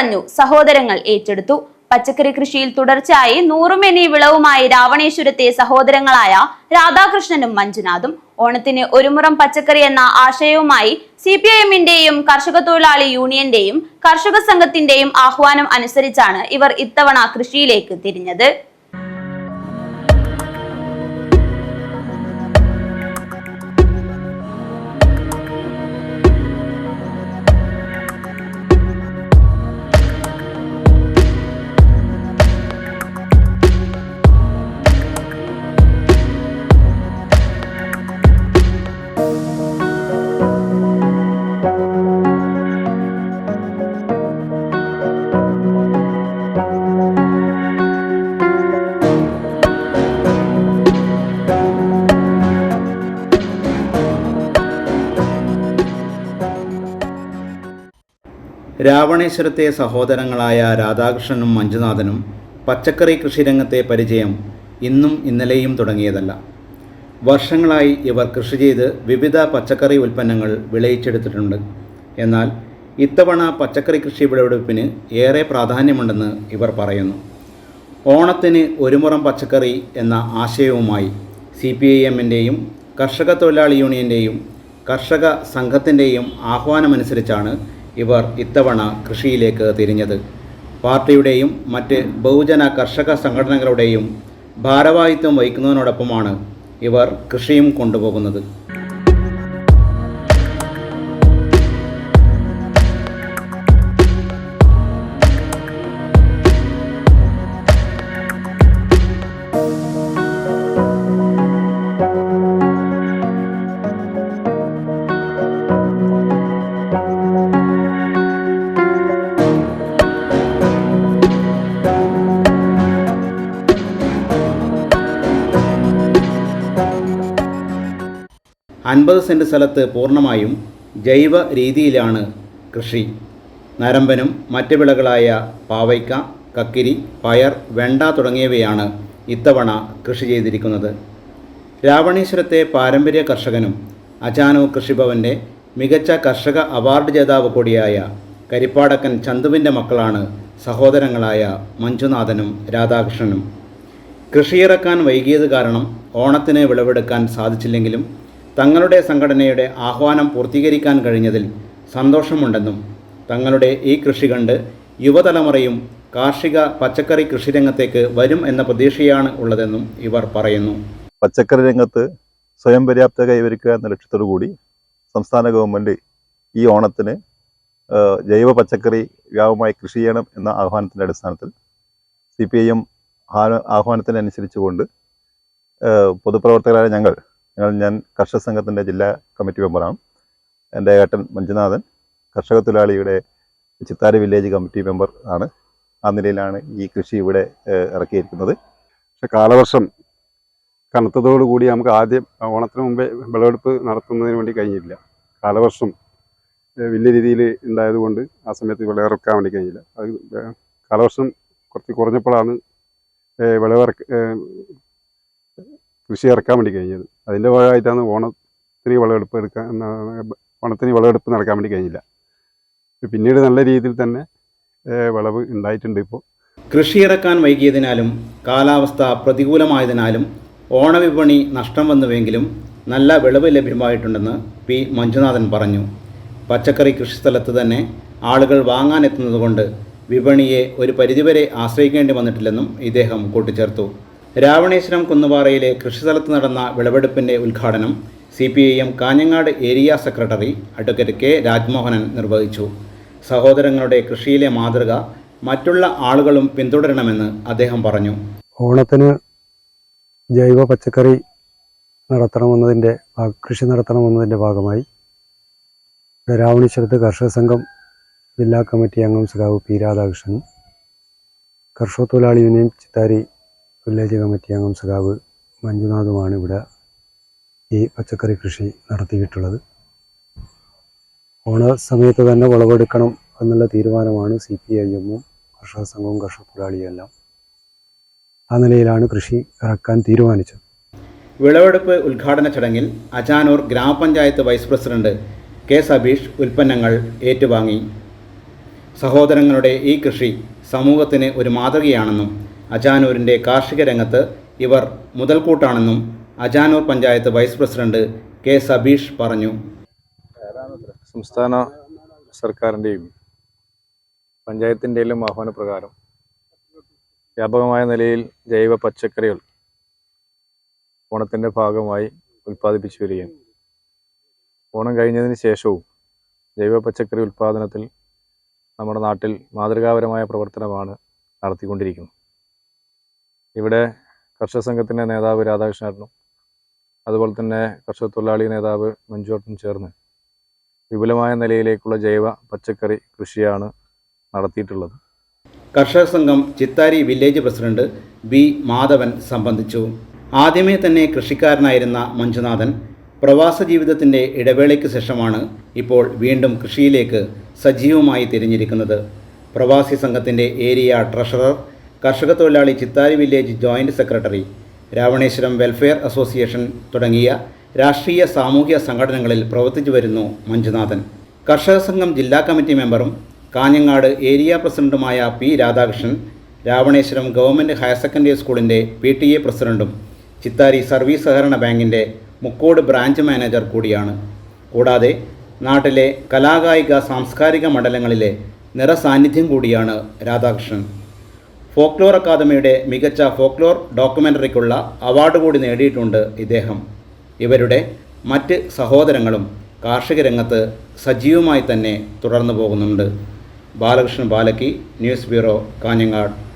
കളഞ്ഞു സഹോദരങ്ങൾ ഏറ്റെടുത്തു. പച്ചക്കറി കൃഷിയിൽ തുടർച്ചയായി നൂറുമെനി വിളവുമായി രാവണേശ്വരത്തെ സഹോദരങ്ങളായ രാധാകൃഷ്ണനും മഞ്ജുനാഥും. ഓണത്തിന് ഒരുമുറം പച്ചക്കറി എന്ന ആശയവുമായി സി പി ഐ എമ്മിന്റെയും കർഷക തൊഴിലാളി യൂണിയന്റെയും കർഷക സംഘത്തിന്റെയും ആഹ്വാനം അനുസരിച്ചാണ് ഇവർ ഇത്തവണ കൃഷിയിലേക്ക് തിരിഞ്ഞത്. രാവണേശ്വരത്തെ സഹോദരങ്ങളായ രാധാകൃഷ്ണനും മഞ്ജുനാഥനും പച്ചക്കറി കൃഷിരംഗത്തെ പരിചയം ഇന്നും ഇന്നലെയും തുടങ്ങിയതല്ല. വർഷങ്ങളായി ഇവർ കൃഷി ചെയ്ത് വിവിധ പച്ചക്കറി ഉൽപ്പന്നങ്ങൾ വിളയിച്ചെടുത്തിട്ടുണ്ട്. എന്നാൽ ഇത്തവണ പച്ചക്കറി കൃഷി വിളവെടുപ്പിന് ഏറെ പ്രാധാന്യമുണ്ടെന്ന് ഇവർ പറയുന്നു. ഓണത്തിന് ഒരുമുറം പച്ചക്കറി എന്ന ആശയവുമായി സി പി ഐ എമ്മിന്റെയും കർഷക തൊഴിലാളി യൂണിയന്റെയും കർഷക സംഘത്തിന്റെയും ആഹ്വാനമനുസരിച്ചാണ് ഇവർ ഇത്തവണ കൃഷിയിലേക്ക് തിരിഞ്ഞത്. പാർട്ടിയുടെയും മറ്റ് ബഹുജന കർഷക സംഘടനകളുടെയും ഭാരവാഹിത്വം വഹിക്കുന്നതിനോടൊപ്പമാണ് ഇവർ കൃഷിയും കൊണ്ടുപോകുന്നത്. അൻപത് സെന്റ് സ്ഥലത്ത് പൂർണമായും ജൈവ രീതിയിലാണ് കൃഷി. നരമ്പനും മറ്റ് വിളകളായ പാവയ്ക്ക കക്കിരി പയർ വെണ്ട തുടങ്ങിയവയാണ് ഇത്തവണ കൃഷി ചെയ്തിരിക്കുന്നത്. രാവണീശ്വരത്തെ പാരമ്പര്യ കർഷകനും അചാനോ കൃഷിഭവന്റെ മികച്ച കർഷക അവാർഡ് ജേതാവ് കൂടിയായ കരിപ്പാടക്കൻ ചന്തുവിന്റെ മക്കളാണ് സഹോദരങ്ങളായ മഞ്ജുനാഥനും രാധാകൃഷ്ണനും. കൃഷിയിറക്കാൻ വൈകിയത് കാരണം ഓണത്തിന് വിളവെടുക്കാൻ സാധിച്ചില്ലെങ്കിലും തങ്ങളുടെ സംഘടനയുടെ ആഹ്വാനം പൂർത്തീകരിക്കാൻ കഴിഞ്ഞതിൽ സന്തോഷമുണ്ടെന്നും തങ്ങളുടെ ഈ കൃഷി കണ്ട് യുവതലമുറയും കാർഷിക പച്ചക്കറി കൃഷിരംഗത്തേക്ക് വരും എന്ന പ്രതീക്ഷയാണ് ഉള്ളതെന്നും ഇവർ പറയുന്നു. പച്ചക്കറി രംഗത്ത് സ്വയം പര്യാപ്തത കൈവരിക്കുക എന്ന ലക്ഷ്യത്തോടു കൂടി സംസ്ഥാന ഗവൺമെന്റ് ഈ ഓണത്തിന് ജൈവ പച്ചക്കറി വ്യാപകമായി കൃഷി ചെയ്യണം എന്ന ആഹ്വാനത്തിന്റെ അടിസ്ഥാനത്തിൽ സി പി ഐ എം ആഹ്വാനത്തിനനുസരിച്ചുകൊണ്ട് കൊണ്ട് പൊതുപ്രവർത്തകരായ ഞങ്ങൾ ഞങ്ങൾ ഞാൻ കർഷക സംഘത്തിന്റെ ജില്ലാ കമ്മിറ്റി മെമ്പറാണ്. എന്റെ ഏട്ടൻ മഞ്ജുനാഥൻ കർഷക തൊഴിലാളിയുടെ ചിത്താരി വില്ലേജ് കമ്മിറ്റി മെമ്പർ ആണ്. ആ നിലയിലാണ് ഈ കൃഷി ഇവിടെ ഇറക്കിയിരിക്കുന്നത്. പക്ഷെ കാലവർഷം കനത്തതോടുകൂടി നമുക്ക് ആദ്യം ഓണത്തിന് മുമ്പേ വിളവെടുപ്പ് നടത്തുന്നതിന് വേണ്ടി കഴിഞ്ഞില്ല. കാലവർഷം വലിയ രീതിയിൽ ഉണ്ടായതുകൊണ്ട് ആ സമയത്ത് വിളവിറക്കാൻ വേണ്ടി കഴിഞ്ഞില്ല. അത് കാലവർഷം കുറച്ച് കുറഞ്ഞപ്പോഴാണ് വിളവിറക്ക കൃഷി ഇറക്കാൻ വേണ്ടി കഴിഞ്ഞത്. അതിന്റെ ഭാഗമായിട്ടാണ് ഓണത്തിന് വിളവെടുപ്പ് എടുക്കാൻ ഓണത്തിന് വിളവെടുപ്പ് നടക്കാൻ വേണ്ടി കഴിഞ്ഞില്ല. പിന്നീട് നല്ല രീതിയിൽ തന്നെ വിളവ് ഉണ്ടായിട്ടുണ്ട് ഇപ്പോൾ കൃഷിയിറക്കാൻ വൈകിയതിനാലും കാലാവസ്ഥ പ്രതികൂലമായതിനാലും ഓണവിപണി നഷ്ടം വന്നുവെങ്കിലും നല്ല വിളവ് ലഭ്യമായിട്ടുണ്ടെന്ന് പി മഞ്ജുനാഥൻ പറഞ്ഞു. പച്ചക്കറി കൃഷി കൃഷിസ്ഥലത്ത് തന്നെ ആളുകൾ വാങ്ങാനെത്തുന്നതുകൊണ്ട് വിപണിയെ ഒരു പരിധിവരെ ആശ്രയിക്കേണ്ടി വന്നിട്ടില്ലെന്നും ഇദ്ദേഹം കൂട്ടിച്ചേർത്തു. രാവണേശ്വരം കുന്നുപാറയിലെ കൃഷിസ്ഥലത്ത് നടന്ന വിളവെടുപ്പിന്റെ ഉദ്ഘാടനം C P I M Kanhangad area secretary advocate K Rajmohanan നിർവഹിച്ചു. സഹോദരങ്ങളുടെ കൃഷിയിലെ മാതൃക മറ്റുള്ള ആളുകളും പിന്തുടരണമെന്ന് അദ്ദേഹം പറഞ്ഞു. ഓണത്തിന് ജൈവ പച്ചക്കറി നടത്തണമെന്നതിന്റെ കൃഷി നടത്തണമെന്നതിന്റെ ഭാഗമായി രാവണീശ്വരത്ത് കർഷക സംഘം ജില്ലാ കമ്മിറ്റി അംഗം സഖാവ് പി രാധാകൃഷ്ണനും കർഷക തൊഴിലാളി യൂണിയൻ ചിത്താരി വില്ലേജ് കമ്മിറ്റി അംഗം സഖാവ് മഞ്ജുനാഥുമാണ് ഇവിടെ ഈ പച്ചക്കറി കൃഷി നടത്തിയിട്ടുള്ളത്. ഓണ സമയത്ത് തന്നെ വിളവെടുക്കണം എന്നുള്ള തീരുമാനമാണ് സി പി ഐ എമ്മും കർഷക സംഘവും കർഷക തൊഴിലാളിയും എല്ലാം ആ നിലയിലാണ് കൃഷി ഇറക്കാൻ തീരുമാനിച്ചത്. വിളവെടുപ്പ് ഉദ്ഘാടന ചടങ്ങിൽ അജാനൂർ ഗ്രാമപഞ്ചായത്ത് വൈസ് പ്രസിഡന്റ് കെ സബീഷ് ഉൽപ്പന്നങ്ങൾ ഏറ്റുവാങ്ങി. സഹോദരങ്ങളുടെ ഈ കൃഷി സമൂഹത്തിന് ഒരു മാതൃകയാണെന്നും അജാനൂരിന്റെ കാർഷിക രംഗത്ത് ഇവർ മുതൽക്കൂട്ടാണെന്നും Ajanur panchayat vice president K Sabeesh പറഞ്ഞു. സംസ്ഥാന സർക്കാരിന്റെയും പഞ്ചായത്തിന്റെയും ആഹ്വാനപ്രകാരം വ്യാപകമായ നിലയിൽ ജൈവ പച്ചക്കറികൾ ഓണത്തിന്റെ ഭാഗമായി ഉൽപ്പാദിപ്പിച്ചു വരികയാണ്. ഓണം കഴിഞ്ഞതിന് ശേഷവും ജൈവ പച്ചക്കറി ഉൽപ്പാദനത്തിൽ നമ്മുടെ നാട്ടിൽ മാതൃകാപരമായ പ്രവർത്തനമാണ് നടത്തിക്കൊണ്ടിരിക്കുന്നത്. ഇവിടെ കർഷക സംഘത്തിന്റെ നേതാവ് രാധാകൃഷ്ണനും അതുപോലെ തന്നെ കർഷക തൊഴിലാളി നേതാവ് മഞ്ജുവട്ടും ചേർന്ന് വിപുലമായ നിലയിലേക്കുള്ള ജൈവ പച്ചക്കറി കൃഷിയാണ് നടത്തിയിട്ടുള്ളത്. കർഷക സംഘം Chithari village president B Madhavan സംബന്ധിച്ചു. ആദ്യമേ തന്നെ കൃഷിക്കാരനായിരുന്ന മഞ്ജുനാഥൻ പ്രവാസ ജീവിതത്തിന്റെ ഇടവേളയ്ക്ക് ശേഷമാണ് ഇപ്പോൾ വീണ്ടും കൃഷിയിലേക്ക് സജീവമായി തിരിഞ്ഞിരിക്കുന്നത്. പ്രവാസി സംഘത്തിന്റെ ഏരിയ ട്രഷറർ കർഷക തൊഴിലാളി Chithari village joint secretary Ravaneswaram welfare association തുടങ്ങിയ രാഷ്ട്രീയ സാമൂഹ്യ സംഘടനകളിൽ പ്രവർത്തിച്ചു വരുന്നു മഞ്ജുനാഥൻ. കർഷക സംഘം ജില്ലാ കമ്മിറ്റി മെമ്പറും കാഞ്ഞങ്ങാട് ഏരിയ പ്രസിഡന്റുമായ P Radhakrishnan Ravaneswaram government higher secondary സ്കൂളിന്റെ പി ടി എ പ്രസിഡന്റും ചിത്താരി സർവീസ് സഹകരണ ബാങ്കിന്റെ മുക്കോട് ബ്രാഞ്ച് മാനേജർ കൂടിയാണ്. കൂടാതെ നാട്ടിലെ കലാകായിക സാംസ്കാരിക മണ്ഡലങ്ങളിലെ നിറസാന്നിധ്യം കൂടിയാണ് രാധാകൃഷ്ണൻ. ഫോക്ലോർ അക്കാദമിയുടെ മികച്ച ഫോക്ലോർ ഡോക്യുമെന്ററിക്കുള്ള അവാർഡ് കൂടി നേടിയിട്ടുണ്ട് ഇദ്ദേഹം. ഇവരുടെ മറ്റ് സഹോദരങ്ങളും കാർഷിക രംഗത്ത് സജീവമായി തന്നെ തുടർന്നു പോകുന്നുണ്ട്. Balakrishnan Balakki news bureau Kanhangad.